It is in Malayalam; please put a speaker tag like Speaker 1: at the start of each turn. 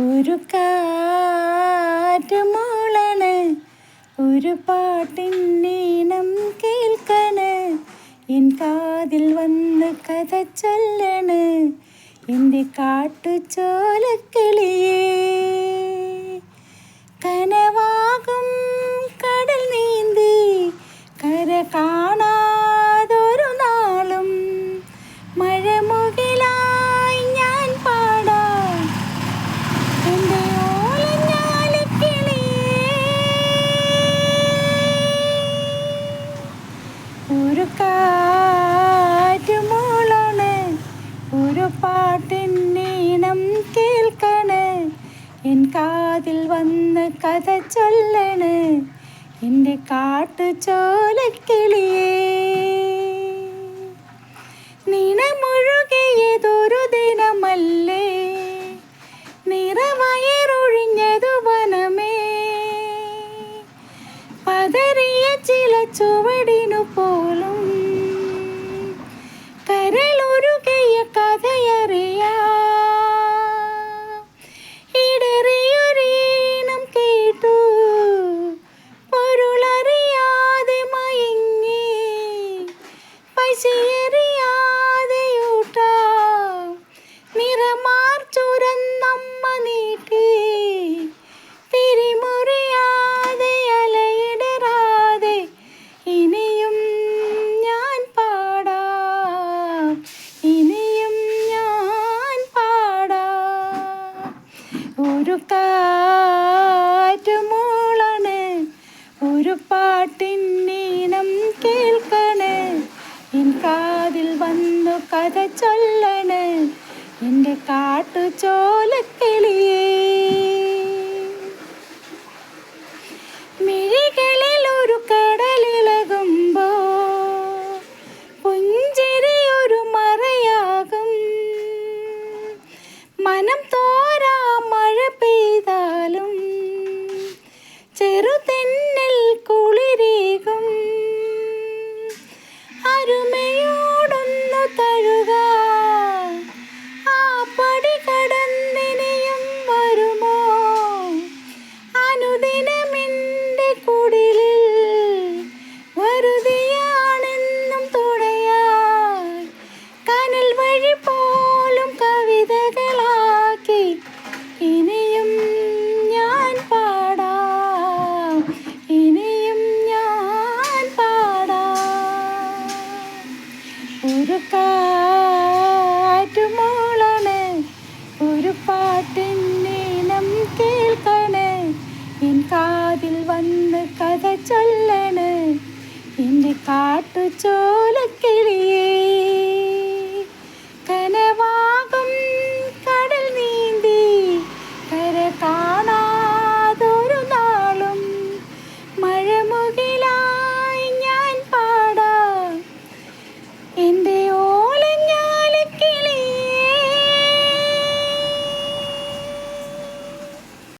Speaker 1: ഒരു കാറ്റ് മൂളണ് ഒരു പാട്ടിന്നീണം കേൾക്കണ് എൻ കാതിൽ വന്ന് കഥ ചൊല്ലണ്. എന്റെ കാട്ടുചോലക്കിളിയേ. എൻ കാതിൽ വന്ന് കഥ ചൊല്ലണ്. എന്റെ കാട്ടു ചോലക്കിളിയേ നിണമൊഴുകിയതൊരു ദിനമല്ലേ? നിറവയറൊഴിഞ്ഞതു വനമേ. പതറിയ ചില ചുവടിനു പോലും ഒരു കാറ്റ് മൂളണ്. ഒരു പാട്ടിന്നീനം കേൾക്കണ്. എൻ കാതിൽ വന്നു കഥ ചൊല്ലണ്. എന്റെ കാട്ടു ചോലക്കിളിയേ ചെറുതെന്നൽ കുളിരേകും. അരുമയോടൊന്നു കാട്ടുചോലയ്ക്ക്